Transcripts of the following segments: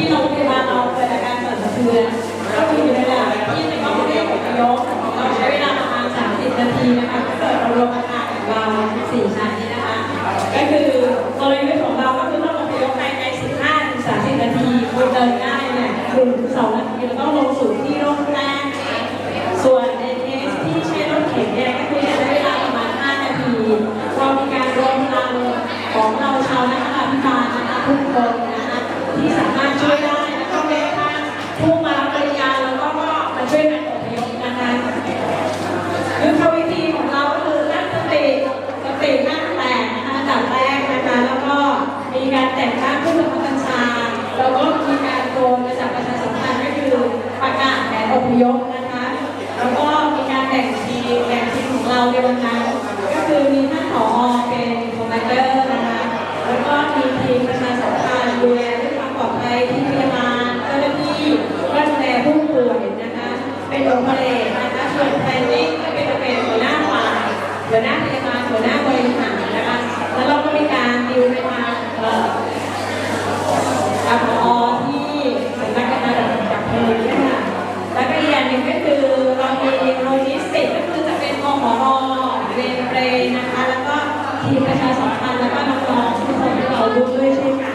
ที่โรงพยาบาลเอาเกิดอาการสั่นสะเทือนก็มีเวลาที่ในห้องเรียกอพยพเราใช้เวลาประมาณ 30 นาทีนะคะก็เกิดเรารวมอาคารของเรา4ชั้นนี้นะคะ ก็คือกรณีของเราก็คือต้องอพยพภายใน 15-30 นาทีคนเดินง่ายเนี่ยคุณสองนาทีเราต้องลงสู่ที่ร่มแจ้งนะคะส่วนในเคสที่ใช้รถเข็นเนี่ยก็คือจะใช้เวลาประมาณ 5 นาทีเรามีการรวมพลังของเราชาวนักพิบาลนะคะทุกคนนะคะที่สามารถช่วยได้แล้วก็แม้กระทั่งผู้มารับบริการแล้วก็มาช่วยกันอพยพนะคะ ยุทธวิธีของเราก็คือตั้งสติสติหน้าแตกนะคะอันดับแรกนะคะแล้วก็มี การแต่งตั้งผู้บังคับบัญชาแล้วก็มีการโกนมาจากประชาสัมพันธ์ก็คือประกาศแผนอพยพนะคะ แล้วก็มีการแบ่งทีมแบ่งทีมของเราในวันนั้นก็คือมีท่านผอเป็นคอมมานเดอร์นะคะแล้วก็มีทีมประชาสัมพันธ์ดูแลเรื่องความปลอดภัยที่พยาบาลเจ้าหน้าที่ก็ดูแลผู้ป่วยนะคะเป็นองค์ประเอกนะคะส่วนแพนนิ่งก็เป็นเป็นหัวหน้าฝ่ายหัวหน้ายาบาลหัวหน้าบริหารนะคะ แล้วเราก็มีการดิวไปทางเอ่อกับพอที่สำนักงานดับเพลิงนะคะแล้วก็อีกอย่างหนึ่งก็คือเรามีโลจิสติกส์ก็คือจะเป็นมหรเรนเปรนะคะ แล้วก็ทีมประชาสัมพันธ์แล้วก็น้องๆทุกคนที่เราดูด้วยเช่นกัน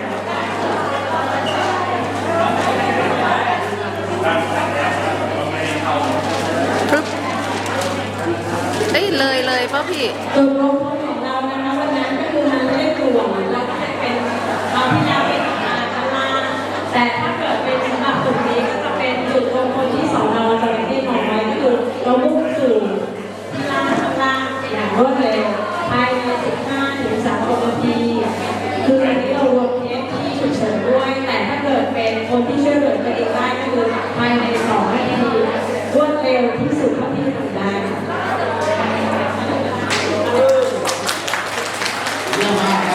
ปึ๊บ เอ้ยเลยเลยป่ะพี่จุดรวมพลของเรานะคะวันนั้นก็คือมันไม่ได้กลุ่มเราก็จะเป็นเราที่เราเป็นทำงาข้างล่างแต่ถ้าเกิดเป็นสำหรับกลุ่มนี้ก็จะเป็นจุดรวมพลที่สองเราจะเป็นที่มองไว้ก็คือเรามุ่งสู่ที่ล่างข้างล่างอย่างรวดเร็วภายใน15ถึง30นาทีคืออันนี้เรารวมเคสที่ฉุกเฉินด้วย แต่ถ้าเกิดเป็นคนที่ช่วยเหลือตัวเองได้ก็คือภายใน200รวดเร็วที่สุด